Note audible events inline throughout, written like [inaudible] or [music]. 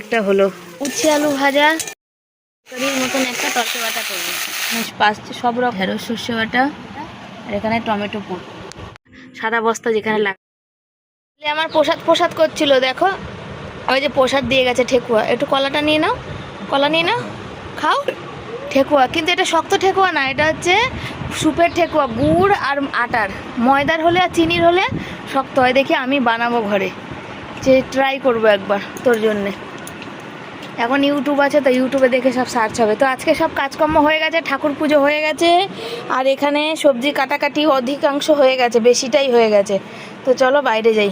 একটা হলো উচ্ছে আলু ভাজা তরকারির মতন একটা তরকারি বাটা করব পাঁচটি সব রকম। ঢেঁড়স সর্ষে বাটা আর এখানে টমেটো পুর। সাদা বস্তা যেখানে লাগে আমার প্রসাদ প্রসাদ করছিল দেখো। ওই যে প্রসাদ দিয়ে গেছে ঠেকুয়া। একটু কলাটা নিয়ে নাও। কলা নিয়ে নাও। খাও। ঠেকুয়া। কিন্তু এটা শক্ত ঠেকুয়া না এটা হচ্ছে সুপের ঠেকুয়া গুড় আর আটার। ময়দার হলে আর চিনির হলে শক্ত হয়। দেখি আমি বানাবো ঘরে। যে ট্রাই করব একবার তোর জন্যে। এখন ইউটিউব আছে, তো ইউটিউবে দেখে সব সার্চ হবে। তো আজকে সব কাজকর্ম হয়ে গেছে, ঠাকুর পুজো হয়ে গেছে, আর এখানে সবজি কাটাকাটি অধিকাংশ হয়ে গেছে, বেশিটাই হয়ে গেছে। তো চলো বাইরে যাই।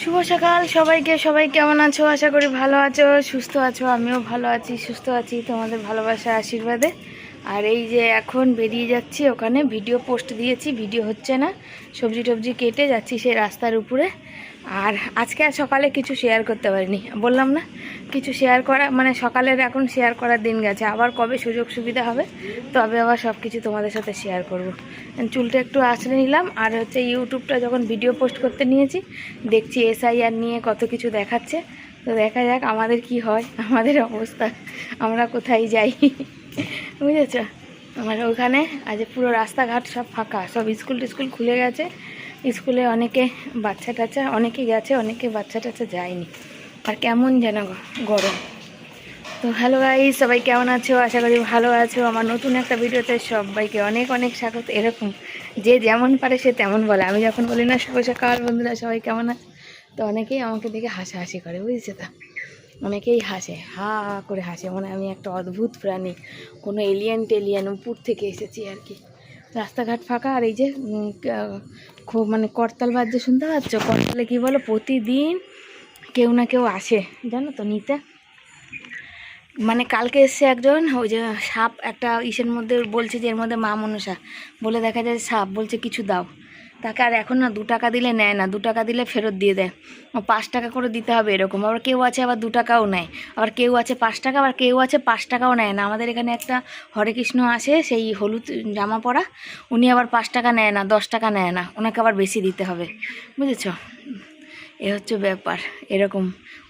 শুভ সকাল, সবাইকে, সবাই কেমন আছো? আশা করি ভালো আছো, সুস্থ আছো, আমিও ভালো আছি, সুস্থ আছি, তোমাদের ভালোবাসা, আশীর্বাদে। আর এই যে এখন বেরিয়ে যাচ্ছি, ওখানে ভিডিও পোস্ট দিয়েছি ভিডিও হচ্ছে না। সবজি টবজি কেটে যাচ্ছি সেই রাস্তার উপরে। আর আজকে আর সকালে কিছু শেয়ার করতে পারিনি। বললাম না, কিছু শেয়ার করা মানে সকালের এখন শেয়ার করার দিন গেছে। আবার কবে সুযোগ সুবিধা হবে, তবে আবার সব কিছু তোমাদের সাথে শেয়ার করব। চুলটা একটু আঁচড়ে নিলাম, আর হচ্ছে ইউটিউবটা যখন ভিডিও পোস্ট করতে নিয়েছি, দেখছি এসআইআর নিয়ে কত কিছু দেখাচ্ছে। তো দেখা যাক আমাদের কি হয়, আমাদের অবস্থা, আমরা কোথায় যাই। বুঝেছ? আমার ওখানে আজ পুরো রাস্তাঘাট সব ফাঁকা, সব স্কুল টিস্কুল খুলে গেছে। স্কুলে অনেকে বাচ্চা টাচ্চা, অনেকে গেছে, অনেকে বাচ্চা টাচ্চা যায়নি। আর কেমন যেন গরম। তো হ্যালো গাই সবাই কেমন আছো? আশা করি ভালো আছো। আমার নতুন একটা ভিডিওতে সবাইকে অনেক অনেক স্বাগত। এরকম যে যেমন পারে সে তেমন বলে। আমি যখন বলি না, শুভ সকাল বন্ধুরা, সবাই কেমন আছে তো অনেকেই আমাকে দেখে হাসাহাসি করে, বুঝেছে তা? অনেকেই হাসে, হা করে হাসে। মানে আমি একটা অদ্ভুত প্রাণী, কোনো এলিয়েন টেলিয়েন উপর থেকে এসেছি আর কি। রাস্তাঘাট ফাঁকা আর এই যে খুব মানে করতাল বাদ্য শুনতে পাচ্ছ? করতালে কী বলো, প্রতিদিন কেউ না কেউ আসে, জানো তো, নিতে। মানে কালকে এসছে একজন, ওই যে সাপ, একটা ইসের মধ্যে বলছে যে, এর মধ্যে মা মনসা। বলে দেখা যায় সাপ, বলছে, কিছু দাও। তাকে আর এখন না দু টাকা দিলে নেয় না, দু টাকা দিলে ফেরত দিয়ে দেয়। ও পাঁচ টাকা করে দিতে হবে এরকম, আবার কেউ আছে আবার দু টাকাও নেয়, আবার কেউ আছে পাঁচ টাকা, আবার কেউ আছে পাঁচ টাকাও নেয় না। আমাদের এখানে একটা হরে কৃষ্ণ সেই হলুদ জামা পরা, উনি আবার পাঁচ টাকা নেয় না, দশ টাকা নেয় না, ওনাকে আবার বেশি দিতে হবে। বুঝেছ? এ হচ্ছে ব্যাপার, এরকম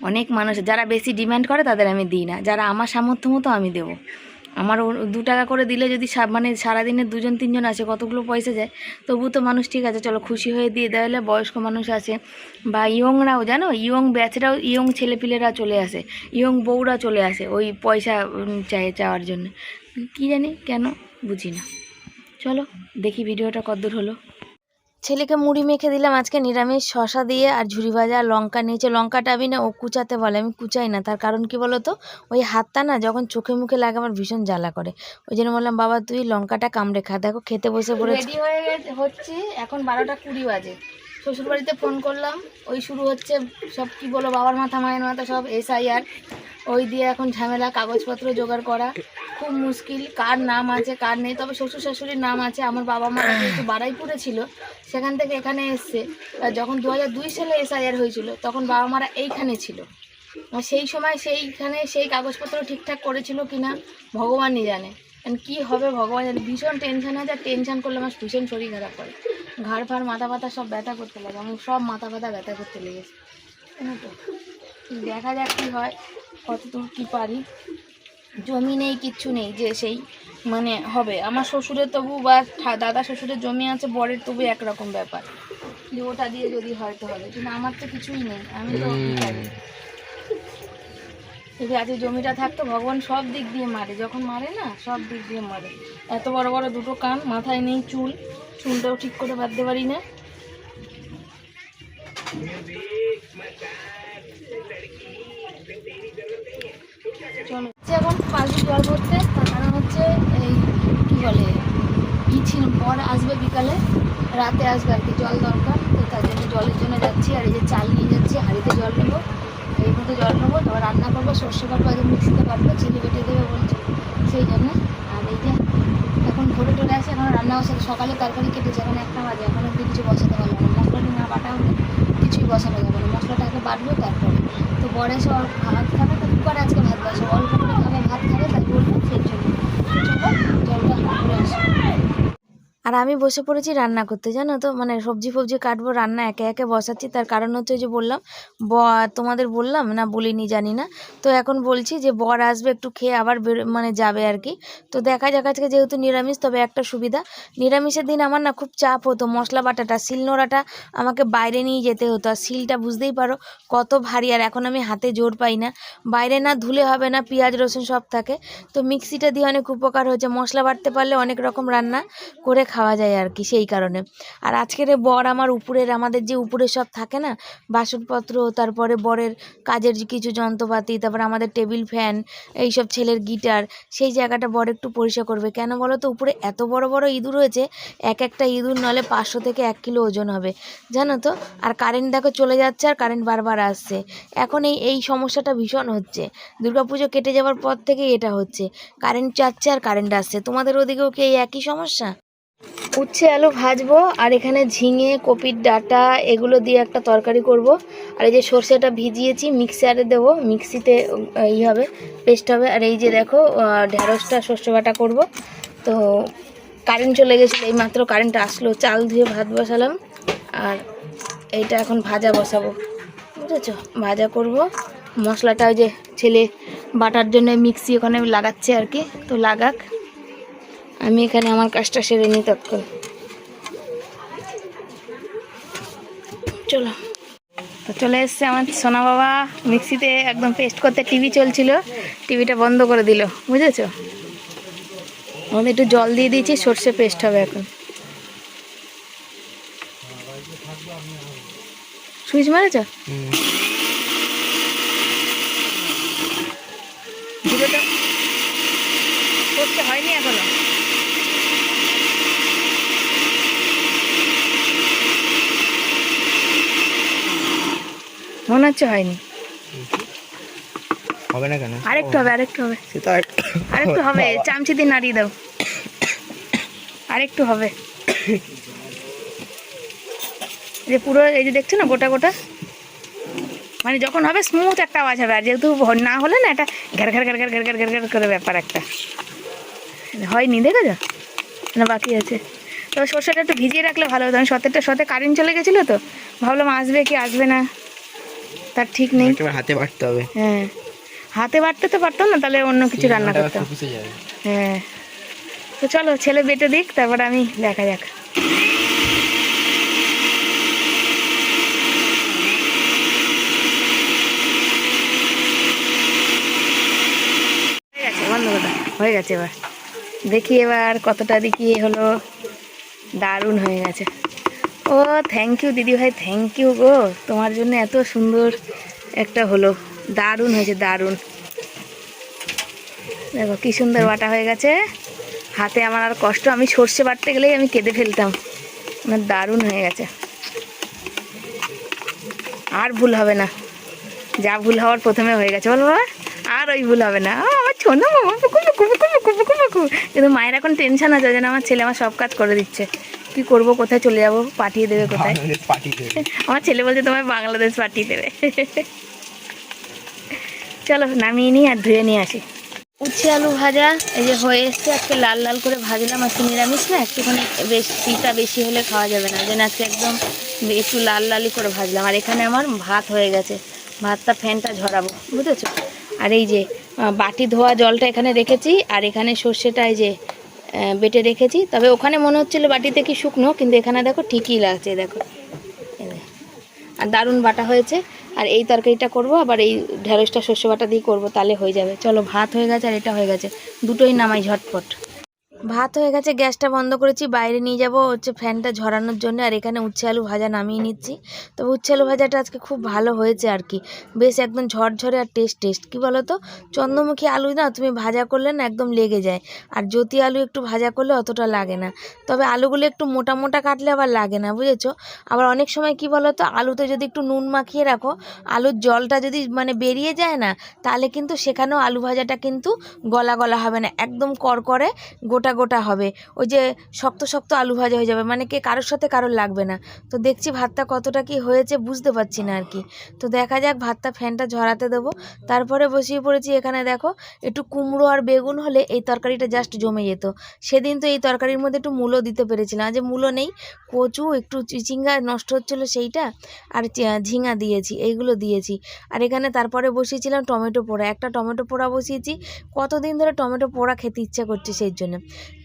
অনেক মানুষ, যারা বেশি ডিম্যান্ড করে তাদের আমি দিই না, যারা আমার সামর্থ্য মতো আমি দেবো। আমার দু টাকা করে দিলে যদি মানে সারাদিনে দুজন, তিনজন আছে কতগুলো পয়সা যায়? তবু তো মানুষ ঠিক আছে, চলো খুশি হয়ে দিয়ে দেওয়ালে বয়স্ক মানুষ আছে বা ইয়ংরাও, জানো? ইয়ং ব্যাচরাও, ইয়ং ছেলেপিলেরা চলে আসে, ইয়ং বউরা চলে আসে ওই পয়সা চাই চাওয়ার জন্য। কি জানি, কেন? বুঝি না চলো, দেখি ভিডিওটা কতদূর হলো। ছেলেকে মুড়ি মেখে দিলাম, আজকে নিরামিষ শশা দিয়ে আর ঝুড়ি ভাজা, লঙ্কা নিয়েছে। লঙ্কাটা আমি না, ও কুচাতে বলে, আমি কুচাই না। তার কারণ কি বলো তো ওই হাতটা না, যখন চোখে মুখে লাগে, আমার ভীষণ জ্বালা করে। ওই জন্য বললাম, বাবা, তুই লঙ্কাটা কামড়ে খা। দেখো, খেতে বসে পড়ে রেডি হয়ে হচ্ছে এখন বারোটা কুড়ি বাজে। শ্বশুরবাড়িতে ফোন করলাম, ওই শুরু হচ্ছে সব কি বলো বাবার মাথা, মায়ের মাথা সব এসআইআর ওই দিয়ে এখন ঝামেলা, কাগজপত্র জোগাড় করা। খুব মুশকিল, কার নাম আছে, কার নেই। তবে শ্বশুর শাশুড়ির নাম আছে, আমার বাবা মা যেহেতু বাড়াইপুরে ছিল, সেখান থেকে এখানে এসছে। যখন দু সালে এসআইআর হয়েছিল, তখন বাবা মারা এইখানে ছিল। সেই সময় সেইখানে সেই কাগজপত্র ঠিকঠাক করেছিল কিনা ভগবানই জানে। কি হবে ভগবান জানে, ভীষণ টেনশন আছে, আর টেনশন করলে আমার ভীষণ শরীর খারাপ করে। ঘাড় ফাড়, মাথা ব্যথা সব ব্যথা করতে লাগে, আমার সব মাথা ব্যথা ব্যথা করতে লেগেছে। দেখা যাক কী হয় কতদূর কী পারি। জমি নেই কিচ্ছু নেই যে সেই মানে হবে। আমার শ্বশুরের তবু বা দাদা শ্বশুরের জমি আছে বরের তবু একরকম ব্যাপার। যে ওটা দিয়ে যদি হয়তো হবে। কিন্তু আমার তো কিছুই নেই আমি তো। যদি আজকে জমিটা থাকতো ভগবান সব দিক দিয়ে মারে। যখন মারে না সব দিক দিয়ে মারে। এত বড় বড় দুটো কান মাথায় নেই চুল। চুলটাও ঠিক করে বাঁধতে পারি না। চলো। এখন পাল্টি জল ভরতে, তার কারণ হচ্ছে এই কী বলে ছিল, বর আসবে বিকালে, রাতে আসবে আর কি, জল দরকার, তো তার জন্য জলের জন্য যাচ্ছি, আর এই যে চাল নিয়ে যাচ্ছি, হাঁড়িতে জল নেব, এই মতো জল নেব, তারপর রান্না করব, সর্ষে কাটবো একদম মিক্সিতে কাটবো চিনি বেটে দেবে বলছে, সেই জন্য। আর এই যে এখন ভোরে টোরে আসে, এখন রান্না বসে সকালে তরকারি কেটেছে, এখন একটা বাজে, এখন অব্দি কিছু বসাতে পারলাম না, মশলাটা না বাটা হলে কিছুই বসানো যাবে না মশলাটা আগে বাটবো, তারপরে তো বরে সব ভাত খাবে, তো কুকারে আজকে ভাত বসে অল্প করে খাবে, ভাত খাবে, তাই বলব সেই জন্য তো চলো জলটা করে আসো আর আমি বসে পড়েছি রান্না করতে, জানো তো? মানে সবজি ফবজি কাটবো, রান্না একে একে বসাচ্ছি। তার কারণ হচ্ছে যে বললাম, ব, তোমাদের বললাম না বলিনি, জানি না। তো এখন বলছি যে বর আসবে একটু খেয়ে আবার বেরো- মানে যাবে আর কি। তো দেখা যাক আজকে যেহেতু নিরামিষ, তবে একটা সুবিধা। নিরামিষের দিন আমার না খুব চাপ হতো, মশলা বাটাটা শিলনোড়াটা আমাকে বাইরে নিয়ে যেতে হতো। আর শিলটা বুঝতেই পারো কত ভারী, আর এখন আমি হাতে জোর পাই না। বাইরে না ধুলে হবে না, পেঁয়াজ, রসুন সব থাকে। তো মিক্সিটা দিয়ে অনেক উপকার হয়েছে। মশলা বাটতে পারলে অনেক রকম রান্না করে খাওয়া যায় আর কি সেই কারণে। আর আজকের বর আমার উপরের, আমাদের যে উপরে সব থাকে না, বাসনপত্র, তারপরে বরের কাজের কিছু যন্ত্রপাতি, তারপরে আমাদের টেবিল ফ্যান, এইসব ছেলের গিটার, সেই জায়গাটা বর একটু পরিষ্কার করবে। কেন বলো তো, উপরে এত বড় বড় ইঁদুর হয়েছে, এক একটা ইঁদুর নলে পাঁচশো থেকে এক কিলো ওজন হবে। জানো তো? আর কারেন্ট দেখো চলে যাচ্ছে আর কারেন্ট বারবার আসছে। এখন এই এই সমস্যাটা ভীষণ হচ্ছে। দুর্গাপুজো কেটে যাওয়ার পর থেকেই এটা হচ্ছে। কারেন্ট যাচ্ছে আর কারেন্ট আসছে। তোমাদের ওদিকেও কি এই একই সমস্যা? উচ্ছে, আলু ভাজবো, আর এখানে ঝিঙে, কপির ডাঁটা, এগুলো দিয়ে একটা তরকারি করব। আর এই যে সর্ষেটা ভিজিয়েছি, মিক্সারে দেবো, মিক্সিতে ই হবে, পেস্ট হবে। আর এই যে দেখো ঢেঁড়সটা, সর্ষে বাটা করব। তো কারেন্ট চলে গেছিল, এই মাত্র কারেন্ট আসলো। চাল ধুয়ে ভাত বসালাম, আর এইটা এখন ভাজা বসাবো। বুঝেছ? ভাজা করব। মশলাটা ওই যে ছেলে বাটার জন্য মিক্সি ওখানে লাগাচ্ছে আর কি, তো লাগাক। আমি এখানে আমার কাজটা সেরে নিই তৎক্ষণ। চলো। তো চলে এসছে আমার সোনা বাবা মিক্সিতে একদম পেস্ট করতে টিভি চলছিল, টিভিটা বন্ধ করে দিল, বুঝেছ? আমাদের একটু জল দিয়ে দিয়েছি, সর্ষে পেস্ট হবে এখন। সুইচ মারেছ জিরোটা সর্ষে হয়নি এখনও মনে হচ্ছে হয়নি। হবে না কেন? আরেকটু হবে আরেকটু হবে। আরেকটু হবে চামচি দিয়ে নাড়িয়ে দাও। আরেকটু হবে। যে পুরো এই যে দেখছ না গোটা গোটা? মানে যখন হবে স্মুথ একটা আওয়াজ হবে। আর যেহেতু না হলে না এটা ঘের ঘের ঘের ঘের ঘের ঘের ঘের ঘের করে ব্যাপার একটা। হয়নি দেখেছ? না বাকি আছে। তো সর্ষেটা একটু ভিজিয়ে রাখলে ভালো হতো। আমি সতেরটা সতে কারেন্ট চলে গেছিল তো। ভাবলাম আসবে কি আসবে না? তার ঠিক নেই। হাতে বাটতে হবে। হ্যাঁ। হাতে বাটতে তো পারতাম না তাহলে অন্য কিছু রান্না করতাম। হ্যাঁ। তো চলো ছেলে বেটে দিক তারপর আমি দেখা যাক। হয়ে গেছে হয়ে গেছে এবার। দেখি এবার কতটা দেখি হলো। দারুণ হয়ে গেছে। ও থ্যাংক ইউ দিদি ভাই থ্যাংক ইউ গো। তোমার জন্য এত সুন্দর একটা হলো। দারুণ হয়েছে, দারুণ। দেখো, কি সুন্দর বাটা হয়ে গেছে। হাতে আমার আর কষ্ট, আমি সর্ষে বাটতে গেলেই আমি কেঁদে ফেলতাম। আমার দারুণ হয়ে গেছে। আর ভুল হবে না। যা ভুল হওয়ার প্রথমে হয়ে গেছে। বলো বাবা আর ওই ভুল হবে না। আমার ছোট মামা পুকু পুকু পুকু পুকু কিন্তু মায়ের এখন টেনশন আছে যেন আমার ছেলে আমার সব কাজ করে দিচ্ছে। কি করব কোথায় চলে যাব পাঠিয়ে দেবে কোথায়? [laughs] আমার ছেলে বলছে তোমায় বাংলাদেশ পাঠিয়ে দেবে। [laughs] চলো নামিয়ে নিই আর ধুয়ে নিয়ে আসি। উচ্ছে আলু ভাজা এই যে হয়ে এসছে আজকে লাল লাল করে ভাজলাম আজকে নিরামিষ না একটুখানি বেশিটা বেশি হলে খাওয়া যাবে না। যেন আজকে একদম একটু লাল লালই করে ভাজলাম। আর এখানে আমার ভাত হয়ে গেছে। ভাতটা ফ্যানটা ঝরাবো বুঝেছ? আর এই যে বাটি ধোয়া জলটা এখানে রেখেছি আর এখানে সর্ষেটা এই যে বেটে রেখেছি। তবে ওখানে মনে হচ্ছিল বাটিতে কি শুকনো, কিন্তু এখানে দেখো ঠিকই লাগছে, দেখো। আর দারুণ বাটা হয়েছে। আর এই তরকারিটা করব, আবার এই ঢ্যাঁড়সটা শস্য বাটা দিয়ে করব, তাহলে হয়ে যাবে। চলো, ভাত হয়ে গেছে আর এটা হয়ে গেছে। দুটোই নামাই ঝটপট। ভাত হয়ে গেছে, গ্যাসটা বন্ধ করেছি, বাইরে নিয়ে যাব, হচ্ছে ফ্যানটা ঝরানোর জন্য, আর এখানে উচ্ছে আলু ভাজা নামিয়ে নিচ্ছি। তবে উচ্ছে আলু ভাজাটা আজকে খুব ভালো হয়েছে আর কি। বেশ একদম ঝরঝরে আর টেস্ট টেস্ট, কী বলো তো চন্দ্রমুখী আলু না, তুমি ভাজা করলে না একদম লেগে যায়। আর জ্যোতি আলু একটু ভাজা করলে অতটা লাগে না। তবে আলুগুলো একটু মোটা মোটা কাটলে আবার লাগে না, বুঝেছ? আবার অনেক সময় কি বলো তো আলুতে যদি একটু নুন মাখিয়ে রাখো, আলুর জলটা যদি মানে বেরিয়ে যায় না, তাহলে কিন্তু সেখানেও আলু ভাজাটা কিন্তু গলা গলা হবে না, একদম করকরে গোটা গোটা গোটা হবে। ওই যে শক্ত শক্ত আলু ভাজা হয়ে যাবে। মানে কে কারোর সাথে কারোর লাগবে না। তো দেখছি ভাতটা কতটা কি হয়েছে বুঝতে পারছি না আর কি। তো দেখা যাক ভাতটা ফ্যানটা ঝরাতে দেবো। তারপরে বসিয়ে পড়েছি এখানে দেখো, একটু কুমড়ো আর বেগুন হলে এই তরকারিটা জাস্ট জমে যেত। সেদিন তো এই তরকারির মধ্যে একটু মূলো দিতে পেরেছিলাম। যে মূলো নেই, কচু, একটু চিচিঙ্গা নষ্ট হচ্ছিল সেইটা, আর ঝিঙা দিয়েছি, এইগুলো দিয়েছি। আর এখানে তারপরে বসিয়েছিলাম টমেটো পোড়া। একটা টমেটো পোড়া বসিয়েছি। কতদিন ধরে টমেটো পোড়া খেতে ইচ্ছা করছে সেই জন্য।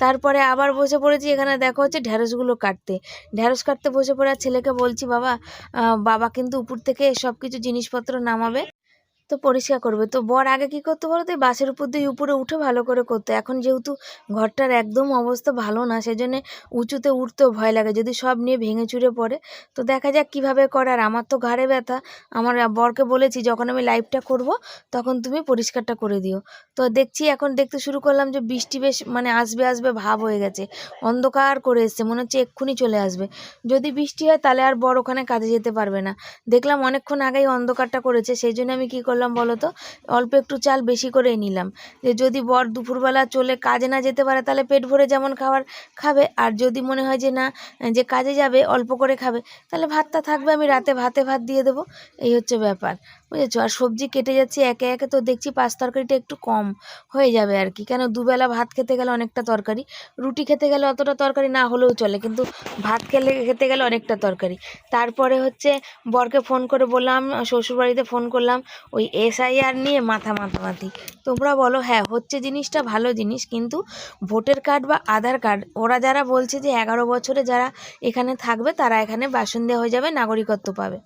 তারপরে আবার বসে পড়েছি, এখানে দেখো হচ্ছে ঢ্যাঁড়সগুলো কাটতে। ঢ্যাঁড়স কাটতে বসে পড়ে আর ছেলেকে বলছি, বাবা বাবা কিন্তু উপর থেকে সব কিছু জিনিসপত্র নামাবে। তো পরিষ্কার করবে। তো বর আগে কি করতে বলো তো? বাসের উপর দিয়ে উপরে উঠে ভালো করে করতে। এখন যেহেতু ঘরটার একদম অবস্থা ভালো না, সেজন্য উঁচুতে উঠতেও ভয় লাগে। যদি সব নিয়ে ভেঙে চুরে পড়ে, তো দেখা যাক কীভাবে করে। আর আমার তো ঘাড়ে ব্যথা। আমার বরকে বলেছি, যখন আমি লাইভটা করব, তখন তুমি পরিষ্কারটা করে দিও। তো দেখছি, এখন দেখতে শুরু করলাম যে বৃষ্টি বেশ মানে আসবে আসবে ভাব হয়ে গেছে। অন্ধকার করে এসছে, মনে হচ্ছে এক্ষুনি চলে আসবে। যদি বৃষ্টি হয়, তাহলে আর বর ওখানে কাজে যেতে পারবে না। দেখলাম অনেকক্ষণ আগেই অন্ধকারটা করেছে। সেই জন্য আমি কী করলাম বলো তো, অল্প একটু চাল বেশি করেই নিলাম। যে যদি বর দুপুরবেলা চলে কাজে না যেতে পারে, তাহলে পেট ভরে যেমন খাবার খাবে। আর যদি মনে হয় যে না, যে কাজে যাবে, অল্প করে খাবে, তাহলে ভাতটা থাকবে, আমি রাতে ভাতে ভাত দিয়ে দেবো। এই হচ্ছে ব্যাপার। বুঝেছ আর সবজি কেটে যাচ্ছে, একে একে তো দেখছি পাঁচ তরকারিটা একটু কম হয়ে যাবে আর কি। কেন দুবেলা ভাত খেতে গেলে অনেকটা তরকারি, রুটি খেতে গেলে অতটা তরকারি না হলেও চলে, কিন্তু ভাত খেলে, খেতে গেলে অনেকটা তরকারি। তারপরে হচ্ছে বরকে ফোন করে বললাম, শ্বশুরবাড়িতে ফোন করলাম, ওই এসআইআর নিয়ে মাথা মাথামাতি তোমরা বলো হ্যাঁ হচ্ছে জিনিসটা ভালো জিনিস, কিন্তু ভোটার কার্ড বা আধার কার্ড, ওরা যারা বলছে যে এগারো বছরে যারা এখানে থাকবে, তারা এখানে বাসিন্দা হয়ে যাবে, নাগরিকত্ব পাবে।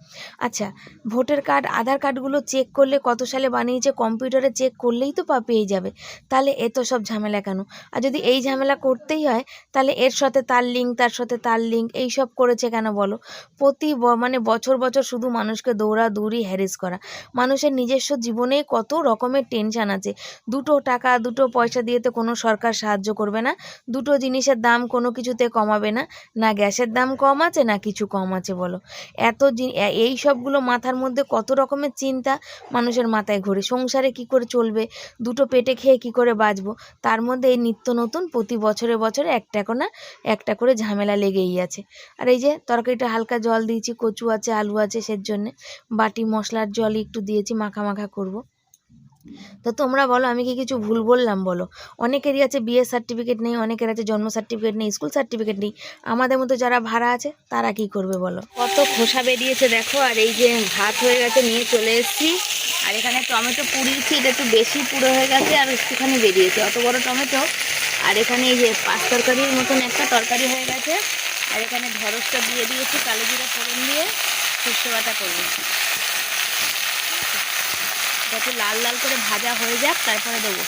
আচ্ছা ভোটার কার্ড, আধার কার্ডগুলো চেক করলে কত সালে বানিয়েছে কম্পিউটারে চেক করলেই তো পা পেয়ে যাবে। তাহলে এত সব ঝামেলা কেন? আর যদি এই ঝামেলা করতেই হয়, তাহলে এর সাথে তার লিঙ্ক তার সাথে তার লিঙ্ক এই সব করেছে কেন বলো? প্রতি মানে বছর বছর শুধু মানুষকে দৌড়াদৌড়ি হ্যারেস করা। মানুষের নিজস্ব জীবনে কত রকমের টেনশান আছে। দুটো টাকা, দুটো পয়সা দিয়ে তো কোনো সরকার সাহায্য করবে না। দুটো জিনিসের দাম কোনো কিছুতে কমাবে না। না গ্যাসের দাম কম আছে, না কিছু কম আছে বলো। এত এই সবগুলো মাথার মধ্যে কত রকমের চিন্তা মানুষের মাথায় ঘোরে। সংসারে কি করে চলবে? দুটো পেটে খেয়ে কি করে বাঁচবো? তার মধ্যে এই নিত্য নতুন প্রতি বছরে বছরে একটা কোনা একটা করে ঝামেলা লেগেই আছে। আর এই যে তরকারিটা হালকা জল দিয়েছি, কচু আছে, আলু আছে সের জন্যে বাটি মশলার জলই একটু দিয়েছি, মাখা মাখা করব। তো তোমরা বলো, আমি কি কিছু ভুল বললাম বলো? অনেকেরই আছে বিয়ে সার্টিফিকেট নেই, অনেকের আছে জন্ম সার্টিফিকেট নেই স্কুল সার্টিফিকেট নেই। আমাদের মতো যারা ভাড়া আছে, তারা কি করবে বলো? কত খোসা বেরিয়েছে দেখো, আর এই যে ভাত হয়ে গেছে, নিয়ে চলে এসেছি। আর এখানে টমেটো পুড়িয়েছি এটা একটু বেশি পুরো হয়ে গেছে, আর একটুখানি বেরিয়েছে, অত বড় টমেটো। আর এখানে এই যে পাঁচ তরকারির মতন একটা তরকারি হয়ে গেছে। আর এখানে ঢেঁড়সটা দিয়ে দিয়েছি, কালো জিরা ফোড়ন দিয়ে, সর্ষে বাটা করব। যাতে লাল লাল করে ভাজা হয়ে যাক, তারপরে দেবো।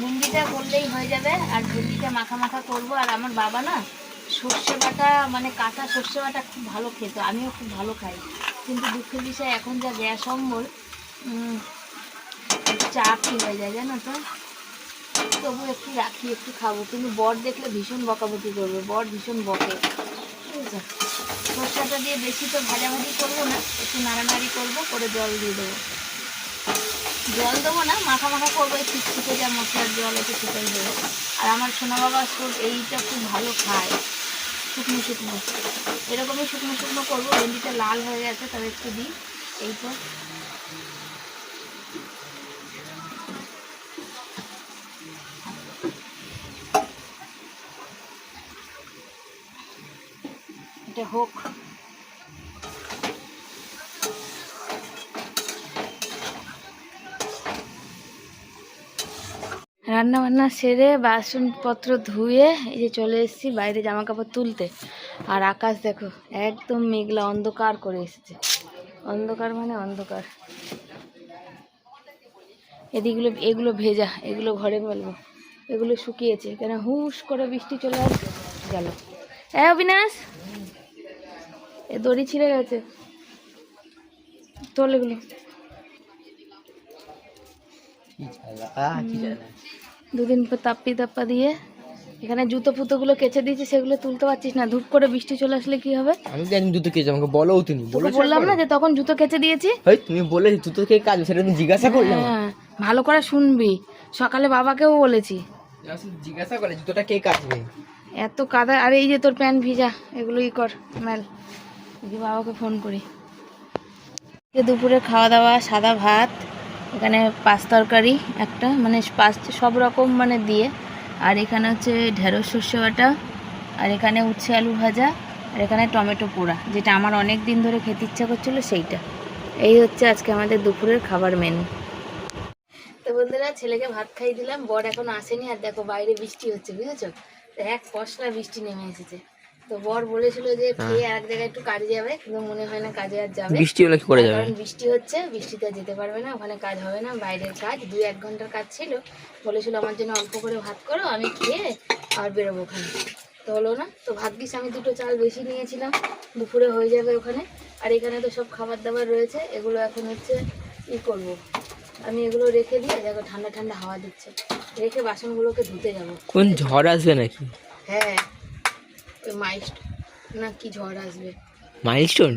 ভেন্ডিটা করলেই হয়ে যাবে, আর ভেন্ডিটা মাখা মাখা করব। আর আমার বাবা না, সর্ষে বাটা মানে কাঁচা সর্ষে বাটা খুব ভালো খেত, আমিও খুব ভালো খাই। কিন্তু দুঃখের বিষয়, এখন যা গ্যাস অম্বল চাপই হয়ে যায়, জানো তো? তবু একটু রাখি, একটু খাব। কিন্তু বর দেখলে ভীষণ বকাবকি করবে, বর ভীষণ বকে। বুঝেছ সর্ষেটা দিয়ে বেশি তো ভাজাভাজি করব না, একটু নাড়ানাড়ি করব, করে জল দিয়ে দেবো। জল দেবো না, মাখা মাখা করব, এই ছিটছিটে যা মশলার জল একটু ছিটাই দেবো। আর আমার সোনা বাবা সব এইটা খুব ভালো খায়, শুকনো শুকনো। এরকমই শুকনো শুকনো করব, ভেন্ডিটা লাল হয়ে গেছে, তবে একটু দিই। এইটা এটা হোক। রান্না বান্না সেরে বাসনপত্র ধুয়ে এই যে চলে এসেছি বাইরে জামা কাপড় তুলতে। আর আকাশ দেখো, একদম মেঘলা অন্ধকার করে এসেছে। অন্ধকার মানে অন্ধকার। এদিকগুলো, এগুলো ভেজা, এগুলো ঘরে মেলবো এগুলো শুকিয়েছে, কেন হুশ করে বৃষ্টি চলে আসছে? গেল। হ্যাঁ অবিনাশ! এ দড়ি ছিঁড়ে গেছে। তোল এগুলো। দুদিন পর তাপ্পি তাপ্পা দিয়ে এখানে জুতো ফুতোগুলো কেচে দিয়েছি সেগুলো তুলতে পারছিস না। ধূপ করে বৃষ্টি চলে আসলে কি হবে? আমি জানি জুতো খেয়েছি আমাকে বলো তুমি বললাম না যে তখন জুতো কেচে দিয়েছি। হেই তুমি বলে জুতো কে কাজ সেটা তুমি জিজ্ঞাসা করলে হ্যাঁ ভালো করে শুনবি। সকালে বাবাকেও বলেছি। জিজ্ঞাসা করে জুতোটা কে কাটবে এত কাদা আর এই যে তোর প্যান্ট ভিজা এগুলোই কর মেল। যে বাবাকে ফোন করি। দুপুরে খাওয়া দাওয়া সাদা ভাত, এখানে পাঁচ তরকারি একটা মানে পাঁচ, সব রকম মানে দিয়ে। আর এখানে হচ্ছে ঢেঁড়স শস্য বাটা, আর এখানে উচ্ছে আলু ভাজা, আর এখানে টমেটো পোড়া, যেটা আমার অনেক দিন ধরে খেতে ইচ্ছা করছিল সেইটা। এই হচ্ছে আজকে আমাদের দুপুরের খাবার মেনু তো বন্ধুরা, ছেলেকে ভাত খাই দিলাম, বর এখন আসেনি, আর দেখো বাইরে বৃষ্টি হচ্ছে, বুঝেছ? এক পশলা বৃষ্টি নেমে এসেছে। তো বর বলেছিল যে খেয়ে এক জায়গায় একটু কাজে যাবে কিন্তু মনে হয় না কাজে আর যাবে। বৃষ্টি হলে কি করে যাবে? কারণ বৃষ্টি হচ্ছে বৃষ্টিতে যেতে পারবে না ওখানে কাজ হবে না বাইরের কাজ। দুই এক ঘণ্টার কাজ ছিল বলেছিল আমার জন্য অল্প করে ভাত করো আমি খেয়ে আর বেরোবো ওখানে। তো হলো না তো ভাগ্যিস আমি দুটো চাল বেশি নিয়েছিলাম দুপুরে হয়ে যাবে ওখানে। আর এখানে তো সব খাবার দাবার রয়েছে এগুলো এখন হচ্ছে ই করব। আমি এগুলো রেখে দিয়ে দেখো ঠান্ডা ঠান্ডা হাওয়া দিচ্ছে। রেখে বাসনগুলোকে ধুতে যাব। কোন ঝড় আসবে নাকি? হ্যাঁ। ওই মাইস্ট না কি ঝড় আসবে? মাইলস্টোন?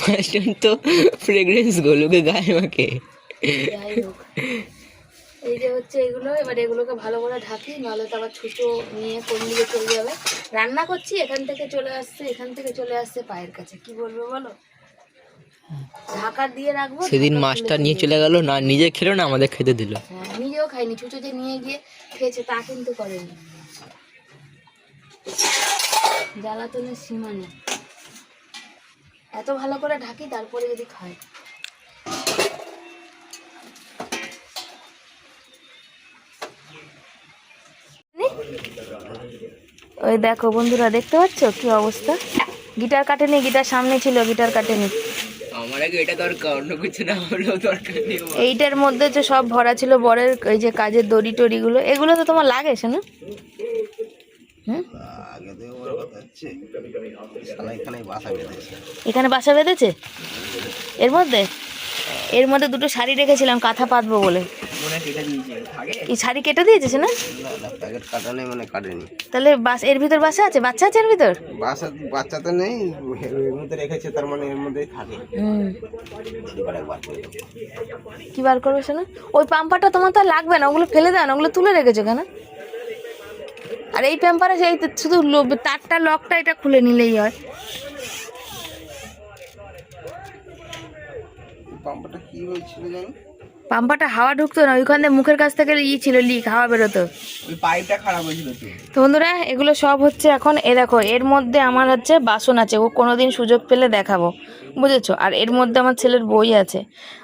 মাইলস্টোন তো ফ্রেগ্রেন্স গুলোকে গায়ে মাকে এই যে হচ্ছে এগুলো এবার এগুলোকে ভালো করে ঢাকি নাহলে তো আবার ছুটো নিয়ে কোন দিকে চলে যাবে। রান্না করছি এখান থেকে চলে আসছে এখান থেকে চলে আসছে পায়ের কাছে। কি বলব বলো? ঢাকা দিয়ে রাখব সেদিন মাছটা নিয়ে চলে গেল না নিজে খেলো না আমাদের খেতে দিল। হ্যাঁ নিজেও খাইনি ছুটো যে নিয়ে গিয়ে খেয়েছে তা কিন্তু করেনি। জ্বালাতনের সীমা নেই। এত ভালো করে ঢাকি তারপরে যদি খায়। ওই দেখো বন্ধুরা দেখতে পাচ্ছ কি অবস্থা? গিটার কাটেনি গিটার সামনে ছিল গিটার কাটেনি। আমার আগে এটা দরকার অন্য কিছু না হলেও দরকার নেই এইটার মধ্যে যে সব ভরা ছিল বরের এই যে কাজের দড়ি টড়িগুলো এগুলো তো তোমার লাগে না এখানে বাসা বেঁধেছে? এর মধ্যে? এর মধ্যে দুটো শাড়ি রেখেছিলাম কাঁথা পাতবো বলে। এই শাড়ি কেটে দিয়েছে না? প্যাকেট কাটা নেই মানে কাটেনি। তাহলে বাসের ভিতর বাসা আছে? বাচ্চা আছে এর ভিতর? বাসা বাচ্চা তো নেই এর মধ্যে রেখেছে তার মানে এর মধ্যেই থাকে। কি বার করবে শোনো? ওই পাম্পারটা তোমার তো আর লাগবে না ওগুলো ফেলে দাও না ওগুলো তুলে রেখেছো কেন? আর এই প্যাম্পারে সেই শুধু তারটা লকটা এটা খুলে নিলেই হয়। পাম্পটা কি হয়েছিল জানি? পাম্পারটা হাওয়া ঢুকতো না ওইখানে মুখের কাছ থেকে ই ছিল লিক হাওয়া বেরোতো। ওই পাইপটা খারাপ হয়েছিল তো। বন্ধুরা এগুলো সব হচ্ছে এখন এ দেখো এর মধ্যে আমার হচ্ছে বাসন আছে ও কোনোদিন সুযোগ পেলে দেখাবো বুঝেছ? আর এর মধ্যে আমার ছেলের বই আছে।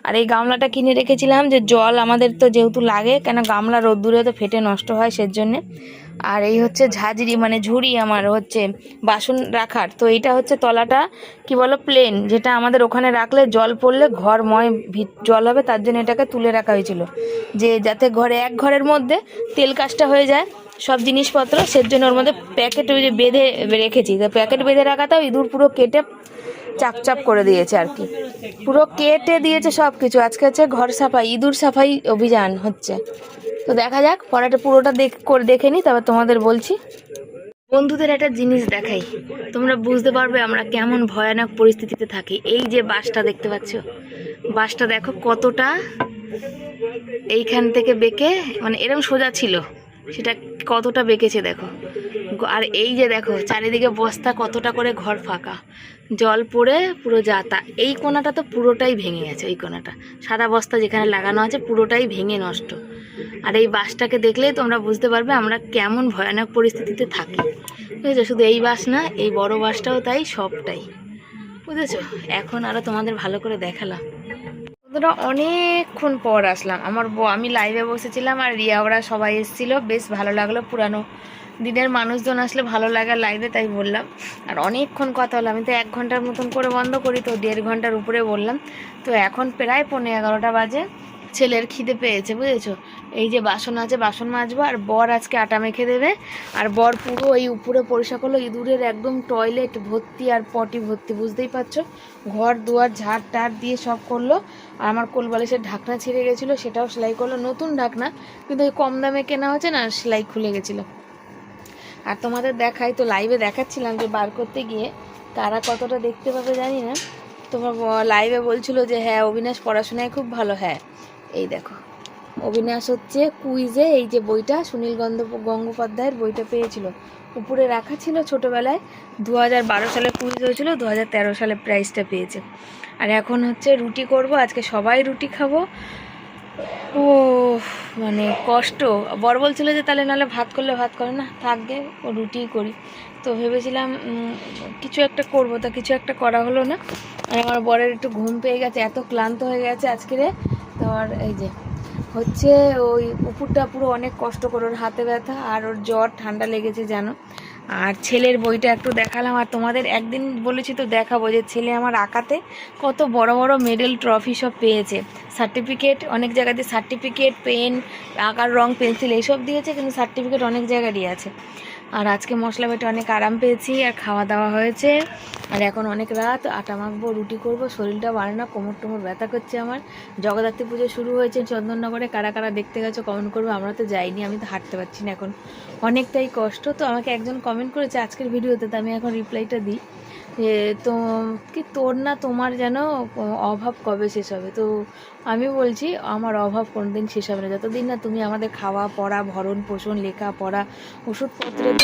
আর এই গামলাটা কিনে রেখেছিলাম যে জল আমাদের তো যেহেতু লাগে কেন গামলা রোদ্দুরে তো ফেটে নষ্ট হয় সেজন্যে। আর এই হচ্ছে ঝাঁঝরি মানে ঝুড়ি আমার হচ্ছে বাসন রাখার। তো এইটা হচ্ছে তলাটা, কি বলো প্লেন যেটা আমাদের ওখানে রাখলে জল পড়লে ঘরময় ভিত জল হবে, তার জন্য এটাকে তুলে রাখা হয়েছিল। যে যাতে ঘরে, এক ঘরের মধ্যে তেল কাজটা হয়ে যায়, সব জিনিসপত্র সের জন্য ওর মধ্যে প্যাকেট ওই যে বেঁধে রেখেছি। তো প্যাকেট বেঁধে রাখাতেও ইঁদুর পুরো কেটে চাপচাপ করে দিয়েছে আর কি। পুরো কেটে দিয়েছে সব কিছু আজকে হচ্ছে ঘর সাফাই, ইঁদুর সাফাই অভিযান হচ্ছে। তো দেখা যাক পড়াটা পুরোটা দেখ, করে দেখে নিই তারপর তোমাদের বলছি। বন্ধুদের একটা জিনিস দেখাই। তোমরা বুঝতে পারবে আমরা কেমন ভয়ানক পরিস্থিতিতে থাকি। এই যে বাসটা দেখতে পাচ্ছ, বাসটা দেখো কতটা এইখান থেকে বেঁকে মানে এরকম সোজা ছিল। সেটা কতটা বেঁকেছে দেখো। আর এই যে দেখো, চারিদিকে বস্তা কতটা করে ঘর ফাঁকা। জল পড়ে পুরো যাতা এই কোনাটা তো পুরোটাই ভেঙে গেছে এই কোনাটা সাদা বস্তা যেখানে লাগানো আছে, পুরোটাই ভেঙে নষ্ট। আর এই বাসটাকে দেখলেই তোমরা বুঝতে পারবে আমরা কেমন ভয়ানক পরিস্থিতিতে থাকি। বুঝেছ? শুধু এই বাস না, এই বড় বাসটাও তাই, সবটাই। বুঝেছ? এখন আরও তোমাদের ভালো করে দেখালাম। বন্ধুরা, অনেকক্ষণ পর আসলাম। আমার আমি লাইভে বসেছিলাম আর রিয়া, ওরা সবাই এসেছিল। বেশ ভালো লাগল পুরানো দিনের মানুষজন আসলে ভালো লাগার লাইভে তাই বললাম। আর অনেকক্ষণ কথা হলো, আমি তো এক ঘণ্টার মতন করে বন্ধ করি, তো দেড় ঘণ্টার উপরে বললাম। তো এখন প্রায় পনেরো এগারোটা বাজে, ছেলের খিদে পেয়েছে, বুঝেছ? এই যে বাসন আছে, বাসন মাজবো, আর বর আজকে আটা মেখে দেবে। আর বর পুরো এই উপরে পরিষ্কার করল, ইঁদুরের একদম টয়লেট, ভর্তি আর পটি ভর্তি, বুঝতেই পারছ? ঘর, দুয়ার, ঝাড় টাড় দিয়ে সব করল। আর আমার কোলবালিশের ঢাকনা ছিঁড়ে গেছিল, সেটাও সেলাই করল। নতুন ঢাকনা, কিন্তু কম দামে কেনা হচ্ছে না, সেলাই খুলে গেছিল। আর তোমাদের দেখাই, তো লাইভে দেখাচ্ছিলাম যে বার করতে গিয়ে কারা কতটা দেখতে পাবে জানি না। তোমার লাইভে বলছিল যে হ্যাঁ অবিনাশ পড়াশোনায় খুব ভালো হ্যাঁ। এই দেখো, অবিনাশ হচ্ছে কুইজে এই যে বইটা সুনীল গন্ধ, গঙ্গোপাধ্যায়ের বইটা পেয়েছিল। উপরে রাখা ছিল ছোটোবেলায় দু হাজার বারো সালে কুইজ হয়েছিল দু হাজার তেরো সালে প্রাইজটা পেয়েছে। আর এখন হচ্ছে রুটি করব, আজকে সবাই রুটি খাব। ও মানে কষ্ট। বর বলছিল যে, তাহলে নাহলে ভাত করলে ভাত করে না, থাকবে, ও রুটিই করি। তো ভেবেছিলাম কিছু একটা করব, তা কিছু একটা করা হলো না। আর আমার বরের একটু ঘুম পেয়ে গেছে, এত ক্লান্ত হয়ে গেছে আজকেরে তো আর এই যে, হচ্ছে ওই উপরটা পুরো অনেক কষ্ট করে ওর হাতে ব্যথা আর ওর জ্বর ঠান্ডা লেগেছে, জানো? আর ছেলের বইটা একটু দেখালাম, আর তোমাদের একদিন বলেছি তো দেখাবো যে ছেলে আমার আঁকাতে কত বড় বড় মেডেল ট্রফি সব পেয়েছে। সার্টিফিকেট অনেক জায়গাতে সার্টিফিকেট পেন আঁকার রং পেন্সিল এইসব দিয়েছে, কিন্তু সার্টিফিকেট অনেক জায়গারই আছে। আর আজকে মশলা বেটে অনেক আরাম পেয়েছি, আর খাওয়া দাওয়া হয়েছে। আর এখন অনেক রাত, আটা মাখবো, রুটি করব, শরীরটা বাড়ে না, কোমর টোমর ব্যথা করছে আমার। জগদ্ধাত্রী পুজো শুরু হয়েছে, চন্দননগরে কারা কারা দেখতে গেছো কমেন্ট করব, আমরা তো যাইনি, আমি তো হাঁটতে পারছি না এখন। অনেকটাই কষ্ট, তো আমাকে একজন কমেন্ট করেছে আজকের ভিডিওতে, তো আমি এখন রিপ্লাইটা দিই। তো, কি তোর না তোমার যেন অভাব কবে শেষ হবে? তো আমি বলছি, আমার অভাব কোনো দিন শেষ হবে না। যতদিন না তুমি আমাদের খাওয়া পড়া ভরণ পোষণ লেখা পড়া ওষুধপত্রের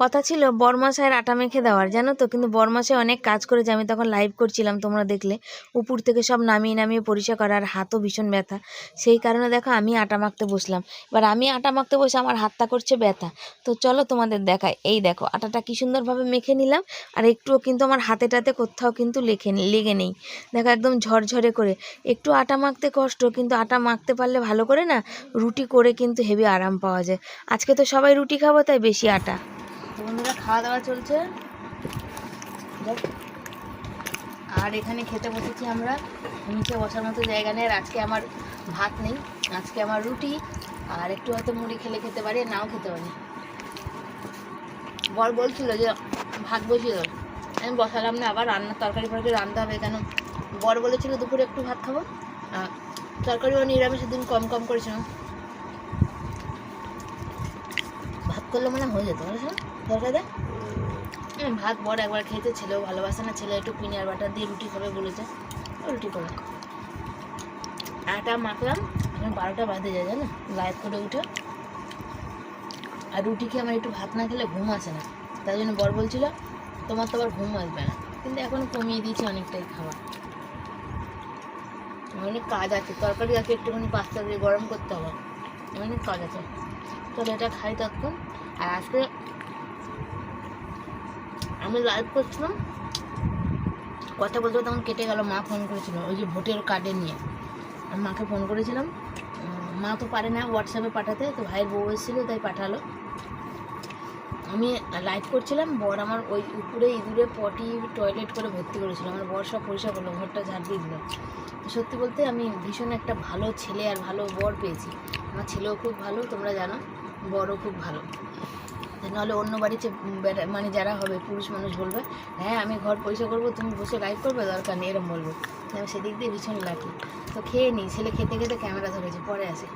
কথা ছিল বরমাসায়ের আটা মেখে দেওয়ার, জানো তো? কিন্তু বরমাসায় অনেক কাজ করেছে, আমি তখন লাইভ করছিলাম তোমরা দেখলে। উপর থেকে সব নামিয়ে নামিয়ে পরিষ্কার করার হাতও ভীষণ ব্যথা। সেই কারণে দেখো আমি আটা মাখতে বসলাম। এবার আমি আটা মাখতে বসে আমার হাতটা করছে ব্যথা। তো চলো তোমাদের দেখায় এই দেখো, আটাটা কি সুন্দরভাবে মেখে নিলাম, আর একটুও কিন্তু আমার হাতেটাতে কোথাও কিন্তু লেখে লেগে নেই। দেখো একদম ঝরঝরে করে। একটু আটা মাখতে কষ্ট, কিন্তু আটা মাখতে পারলে ভালো করে না, রুটি করে কিন্তু হেভি আরাম পাওয়া যায়। আজকে তো সবাই রুটি খাব, তাই বেশি আটা। বন্ধুরা খাওয়া দাওয়া চলছে। আর এখানে খেতে বসেছি আমরা। নিচে বসার মতো জায়গা নেই, আর আজকে আমার ভাত নেই। আজকে আমার রুটি, আর একটু হয়তো মুড়ি খেলে খেতে পারি নাও খেতে পারি। বর বলছিল যে, ভাত বসিয়ে আমি বসালাম না, আবার রান্নার তরকারি ফরকারি রান্নতে হবে কেন? বর বলেছিল দুপুরে একটু ভাত খাব। আর তরকারিও নিরামিষের দিন কম কম করেছিলাম। ভাত করলে মানে হয়ে যেত বুঝেছ তরকারি হুম, ভাত বর একবার খেতে ছেলেও ভালোবাসে না ছেলে একটু পিনিয়ার বাটার দিয়ে রুটি খাবে বলেছে। রুটি করে আটা মাখলাম এখন বারোটা বাজে যায় জানো? লাইভ করে উঠে। আর রুটি খেয়ে আমার একটু ভাত না খেলে ঘুম আসে না। তাই জন্য বর বলছিল তোমার তো আবার ঘুম আসবে না। কিন্তু এখন কমিয়ে দিয়েছি অনেকটাই খাওয়া অনেক কাজ আছে তরকারি আছে একটুখানি পাস্তা দিয়ে গরম করতে হবে। অনেক কাজ আছে। চলো এটা খাই তখন আর আজকে আমি লাইভ করছিলাম। কথা বলতে তখন কেটে গেল, মা ফোন করেছিল, ওই যে ভোটের কার্ডে নিয়ে। আমি মাকে ফোন করেছিলাম। মা তো পারে না হোয়াটসঅ্যাপে পাঠাতে, তো ভাইয়ের বউ এসেছিল, তাই পাঠালো। আমি লাইভ করছিলাম, বর আমার ওই উপরে ইঁদুরে পটি টয়লেট করে ভর্তি করেছিল। আমার বর সব পরিষ্কার করল, ঘরটা ঝাড় দিয়ে দিল। সত্যি বলতে আমি ভীষণ একটা ভালো ছেলে আর ভালো বর পেয়েছি। আমার ছেলেও খুব ভালো, তোমরা জানো বড়ও খুব ভালো। নাহলে অন্য বাড়িতে মানে যারা হবে, পুরুষ মানুষ বলবে হ্যাঁ আমি ঘর পরিষ্কার করব, তুমি বসে লাইভ করবে, দরকার নেই, এরম বলব। আমি সেদিক দিয়ে ভীষণ লাকি তো খেয়ে নিই ছেলে খেতে খেতে ক্যামেরা ধরেছে, পরে আসে।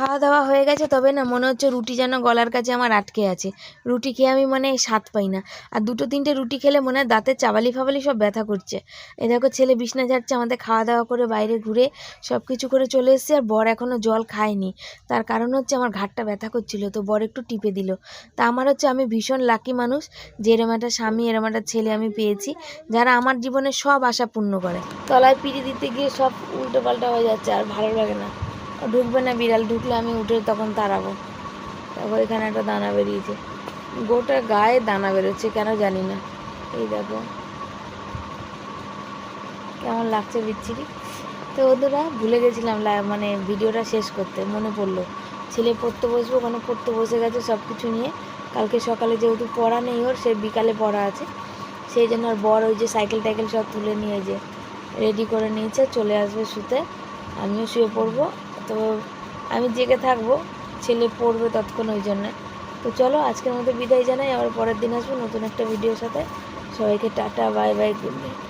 খাওয়া দাওয়া হয়ে গেছে, তবে না মনে হচ্ছে রুটি যেন গলার কাছে আমার আটকে আছে। রুটি খেয়ে আমি মানে স্বাদ পাই না। আর দুটো তিনটে রুটি খেলে মনে হয় দাঁতের চাবালি ফাবালি সব ব্যথা করছে। এ দেখো ছেলে বিছনা যাচ্ছে, আমাদের খাওয়া দাওয়া করে বাইরে ঘুরে সব কিছু করে চলে এসেছে আর বর এখনও জল খায়নি। তার কারণ হচ্ছে আমার ঘাটটা ব্যথা করছিল, তো বর একটু টিপে দিল। তা আমার হচ্ছে আমি ভীষণ লাকি মানুষ, যে এরম একটা স্বামী, এরম একটা ছেলে আমি পেয়েছি, যারা আমার জীবনে সব আশা পূর্ণ করে। তলায় পিড়ি দিতে গিয়ে সব উল্টো পাল্টা হয়ে যাচ্ছে, আর ভালো লাগে না। ঢুকবে না বিড়াল, ঢুকলে আমি উঠে তখন তাড়াবো তারপর এখানে একটা দানা বেরিয়েছে। গোটা গায়ে দানা বেরোচ্ছে, কেন জানি না। এই দেখো। কেমন লাগছে বিচ্ছিরি? তো ওদেরা ভুলে গেছিলাম মানে ভিডিওটা শেষ করতে, মনে পড়ল। ছেলে পড়তে বসবো ওখানে পড়তে বসে গেছে সব কিছু নিয়ে। কালকে সকালে যেহেতু পড়া নেই ওর, সে বিকালে পড়া আছে। সেই জন্য আর বড় ওই যে সাইকেল টাইকেল সব তুলে নিয়ে যে রেডি করে নিয়েছে, চলে আসবে শুতে। আমিও শুয়ে পড়ব। তো আমি জেগে থাকব, ছেলে পড়বে ততক্ষণ ওই জন্য। তো চলো, আজকের মতো বিদায় জানাই, আবার পরের দিন আসব নতুন একটা ভিডিওর সাথে। সবাইকে tata, bye bye, good night.